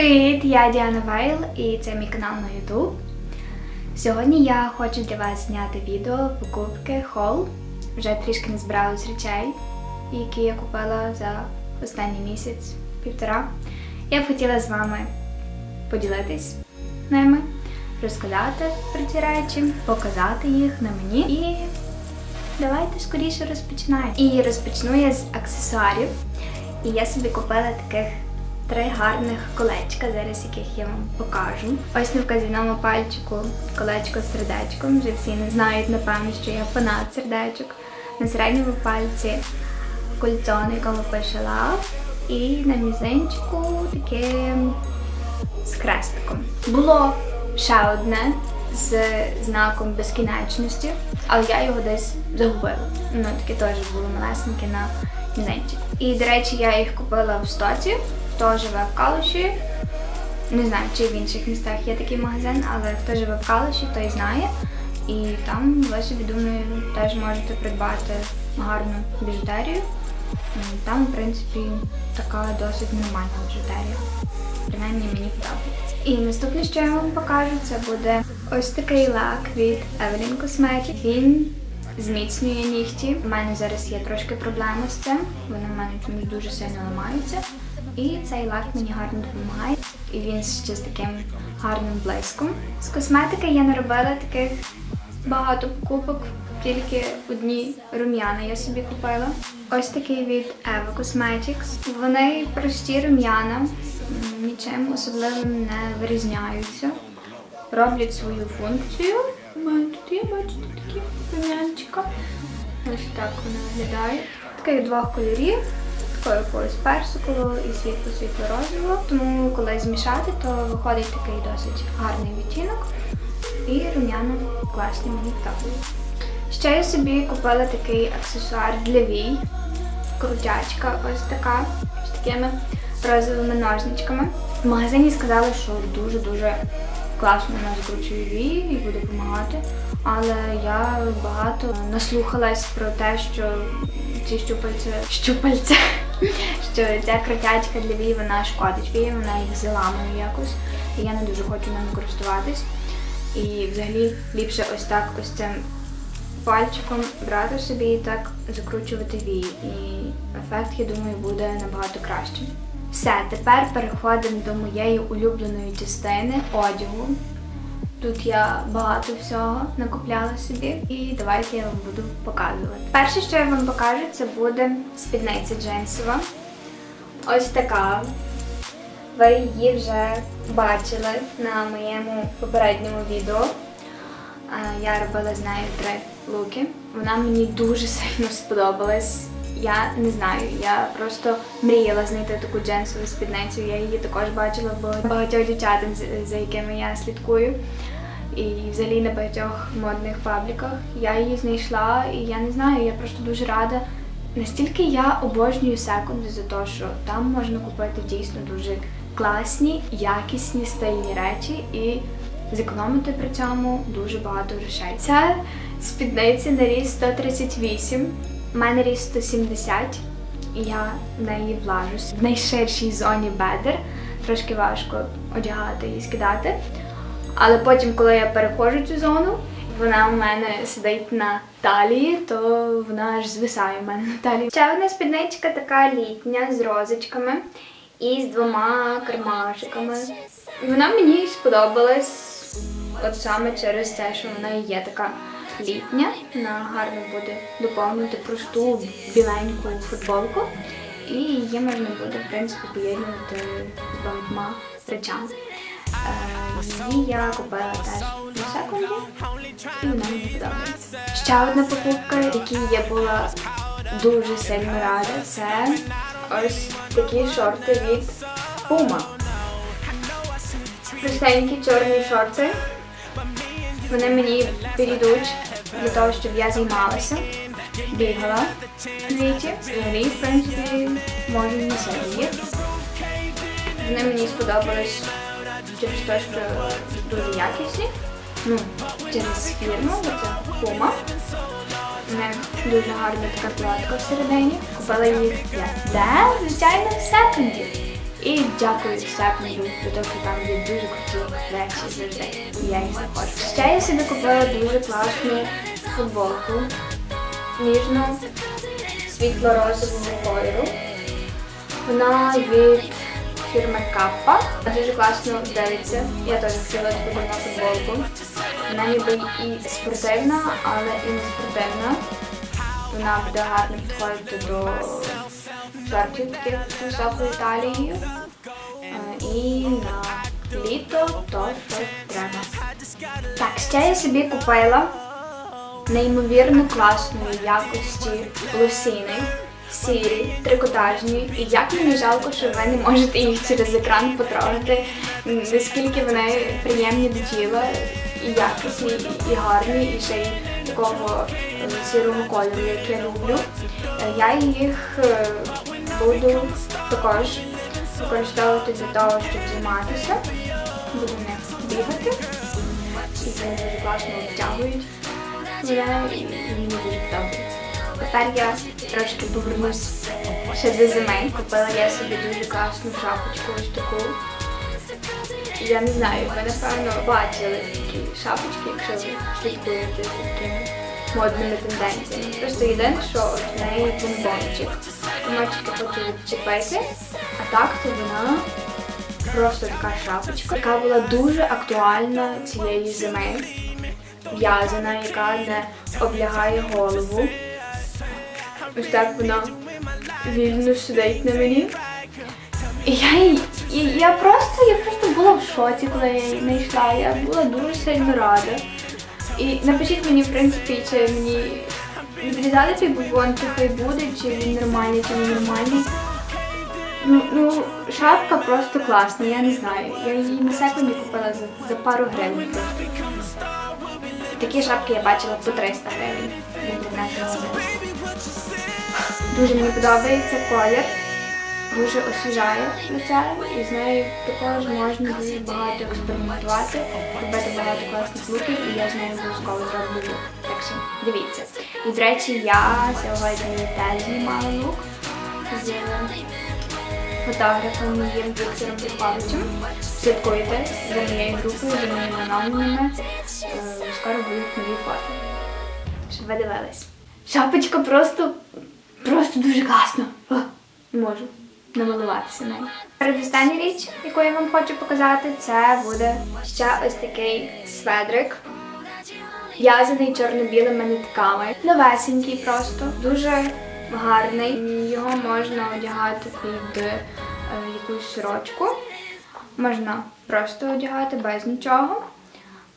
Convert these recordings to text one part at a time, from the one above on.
Привіт, я Діана Вайл і це мій канал на YouTube. Сьогодні я хочу для вас зняти відео покупки хол. Вже трішки не збиралась речей, які я купила за останній місяць, півтора. Я б хотіла з вами поділитись ними, розказати про ці речі, показати їх на мені і давайте скоріше розпочинаємо. І розпочну я з аксесуарів. І я собі купила таких три гарних колечка, зараз яких я вам покажу. Ось на вказівному пальчику колечко з сердечком. Вже всі не знають, напевно, що я фанат сердечок. На середньому пальці кольцо, на якому пише Love. І на мізинчику таке з хрестиком. Було ще одне з знаком безкінечності, але я його десь загубила. Ну, таке теж було малесеньке на мізинчик. І, до речі, я їх купила в стоці хто живе в Калуші. Не знаю, чи в інших містах є такий магазин, але хто живе в Калуші, той знає. І там ви собі думаю, теж можете придбати гарну біжутерію. Там, в принципі, така досить нормальна біжутерія. Принаймні мені подобається. І наступне, що я вам покажу, це буде ось такий лак від Evelyn Cosmetics. Він зміцнює нігті. У мене зараз є трошки проблеми з цим. Вони в мене чомусь дуже сильно ламаються. І цей лак мені гарно допомагає. І він ще з таким гарним блиском. З косметики я не робила таких багато покупок, тільки одні рум'яна я собі купила. Ось такий від Eva Cosmetics. Вони прості рум'яна, нічим особливим не вирізняються. Роблять свою функцію. Тут є, бачите, такі рум'янчика. Ось так вони виглядають. Таких двох кольорів такою якоюсь персиковою і світло-світло розово. Тому коли змішати, то виходить такий досить гарний відтінок. І рум'яна класні мені подобаються. Ще я собі купила такий аксесуар для вій. Крутячка ось така, з такими розовими ножничками. В магазині сказали, що дуже-дуже класно вона закручує вії і буде допомагати. Але я багато наслухалась про те, що ці щупальця щупальця що ця кротячка для вій, вона шкодить вії, вона їх заламує якось. І я не дуже хочу ними користуватись. І взагалі ліпше ось так ось цим пальчиком брати собі і так закручувати вії. І ефект, я думаю, буде набагато кращим. Все, тепер переходимо до моєї улюбленої частини одягу. Тут я багато всього накупляла собі і давайте я вам буду показувати. Перше, що я вам покажу, це буде спідниця джинсова. Ось така. Ви її вже бачили на моєму попередньому відео. Я робила з нею три луки. Вона мені дуже сильно сподобалась. Я не знаю, я просто мріяла знайти таку джинсову спідницю. Я її також бачила в багатьох дівчатах, за якими я слідкую. І взагалі на багатьох модних пабліках. Я її знайшла, і я не знаю, я просто дуже рада. Настільки я обожнюю секунди за те, що там можна купити дійсно дуже класні, якісні стильні речі і зекономити при цьому дуже багато грошей. Ця спідниця на ріст 138, у мене ріст 170, і я в неї влажусь в найширшій зоні бедер. Трошки важко одягати і скидати. Але потім, коли я переходжу цю зону, вона у мене сидить на талії, то вона аж звисає в мене на талії. Ще одна спідничка така літня з розочками і з двома кармашиками. Вона мені сподобалась от саме через те, що вона є така літня. Вона гарно буде доповнити просту біленьку футболку. І її можна буде, в принципі, поєднувати з багатьма речами. Її я купила теж на секунді і вона мені подобається. Ще одна покупка, якій я була дуже сильно рада, це ось такі шорти від Puma. Простенькі чорні шорти. Вони мені підійдуть для того, щоб я займалася, бігала двічі. Взагалі, в принципі, можу носити їх. Вони мені сподобались через те, що дуже якісні. Ну, через фірму, це Puma. У мене дуже гарна така платка всередині. Купила їх я. Де? Звичайно, в секунді. І дякую за те, що там є дуже круті речі завжди. І я їх знаходжу. Ще я собі купила дуже класну футболку. Ніжну світло-розового кольору. Вона від фірми Каппа. Дуже класно дивиться. Я теж хотіла таку давно футболку. Вона ніби і спортивна, але і не спортивна. Вона буде гарно підходити до шортів таких з високою талією. Е, І на літо то, що треба. Так, ще я собі купила неймовірно класної якості лосіни, сірі, трикотажні. І як мені жалко, що ви не можете їх через екран потрогати, наскільки вони приємні до тіла, і якісні, і гарні, і ще й такого е, сірого кольору, як я люблю. Е, Я їх буду також використовувати для того, щоб займатися. Буду в бігати. І вони дуже класно обтягують мене і мені дуже подобається. Тепер я трошки повернусь ще до зими. Купила я собі дуже класну шапочку ось таку. Я не знаю, ви напевно бачили такі шапочки, якщо ви слідкуєте за такими модними тенденціями. Просто єдине, що от в неї бомбончик. Комочки хочу відчепити, а так то вона просто така шапочка, яка була дуже актуальна цієї зими. В'язана, яка не облягає голову. Ось так вона вільно сидить на мені. І я, і я просто я просто була в шоці, коли я її знайшла. Я була дуже сильно рада. І напишіть мені, в принципі, чи мені відрізали цей бубон, чи хай буде, чи він нормальний, чи не нормальний. Ну, ну, шапка просто класна, я не знаю. Я її на секунді купила за, за пару гривень. Такі шапки я бачила по 300 гривень інтернет-магазині. Дуже мені подобається колір, дуже освіжає лице, і з нею також можна дуже багато експериментувати, робити багато класних луків, і я з нею обов'язково зроблю. Так що дивіться. І, до речі, я сьогодні теж знімала лук з фотографом моїм Віктором Петровичем. Слідкуйте за моєю групою, за моїми анонімами. Е, Скоро будуть нові фото. Щоб ви дивились. Шапочка просто, просто дуже класна. Не можу намалуватися нею. Передостання річ, яку я вам хочу показати, це буде ще ось такий сведрик. В'язаний чорно-білими нитками. Новесенький просто, дуже гарний. Його можна одягати під е, якусь сорочку. Можна просто одягати без нічого.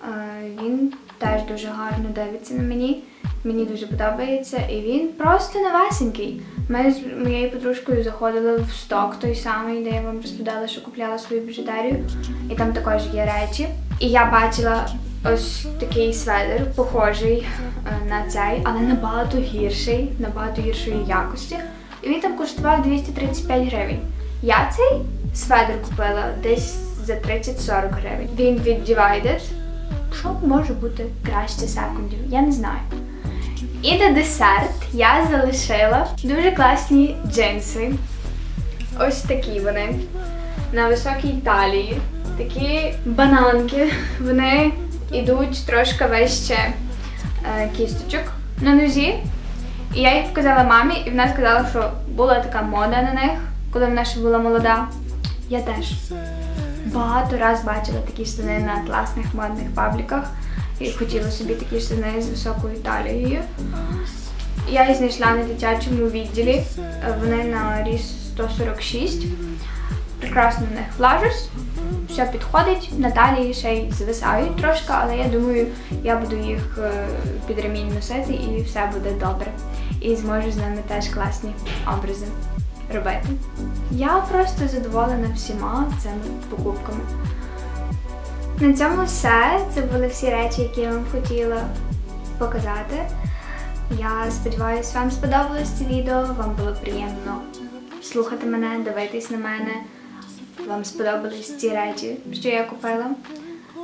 Е, Він теж дуже гарно дивиться на мені. Мені дуже подобається. І він просто новесенький. Ми з моєю подружкою заходили в сток той самий, де я вам розповідала, що купляла свою біжутерію. І там також є речі. І я бачила ось такий сведер, похожий е, на цей, але набагато гірший, набагато гіршої якості. І він там коштував 235 гривень. Я цей сведер купила десь за 30-40 гривень. Він від Divided. Що може бути краще секундів? Я не знаю. І на десерт я залишила дуже класні джинси. Ось такі вони. На високій талії. Такі бананки. Вони йдуть трошки вище е, кісточок на нозі. І я їх показала мамі, і вона сказала, що була така мода на них, коли вона ще була молода. Я теж багато раз бачила такі штани на класних модних пабліках. І хотіла собі такі штани з високою талією. Я їх знайшла на дитячому відділі. Е, Вони на ріст 146. Прекрасно в них влажусь. Все підходить. Наталії ще й звисають трошки, але я думаю, я буду їх е, під ремінь носити і все буде добре. І зможу з ними теж класні образи робити. Я просто задоволена всіма цими покупками. На цьому все. Це були всі речі, які я вам хотіла показати. Я сподіваюся, вам сподобалось це відео, вам було приємно слухати мене, дивитись на мене. Вам сподобались ці речі, що я купила.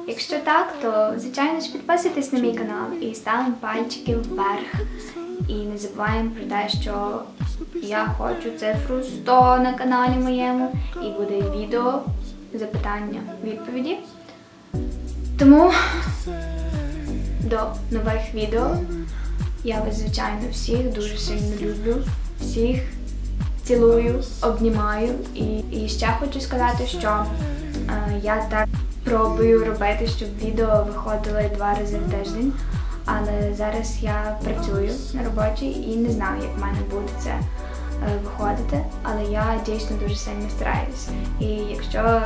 Якщо так, то звичайно ж підписуйтесь на мій канал і ставимо пальчики вверх. І не забуваємо про те, що Я хочу цифру 100 на каналі моєму і буде відео запитання відповіді. Тому до нових відео. Я вас, звичайно, всіх дуже сильно люблю. Всіх цілую, обнімаю. І, і ще хочу сказати, що е, я так пробую робити, щоб відео виходили два рази в тиждень. Але зараз я працюю на роботі і не знаю, як в мене буде це е, виходити. Але я дійсно дуже сильно стараюся. І якщо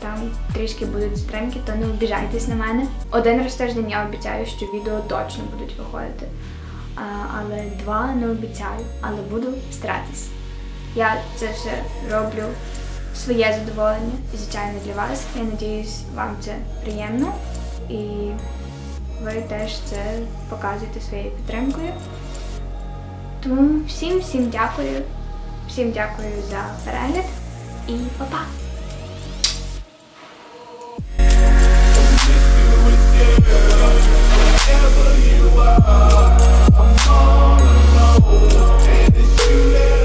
там трішки будуть затримки, то не обіжайтесь на мене. Один раз в тиждень я обіцяю, що відео точно будуть виходити. Але два не обіцяю, але буду старатись. Я це все роблю своє задоволення, звичайно, для вас. Я сподіваюся, вам це приємно і ви теж це показуєте своєю підтримкою. Тому всім всім дякую, всім дякую за перегляд і па-па! wherever you are. I'm all alone, and it's you.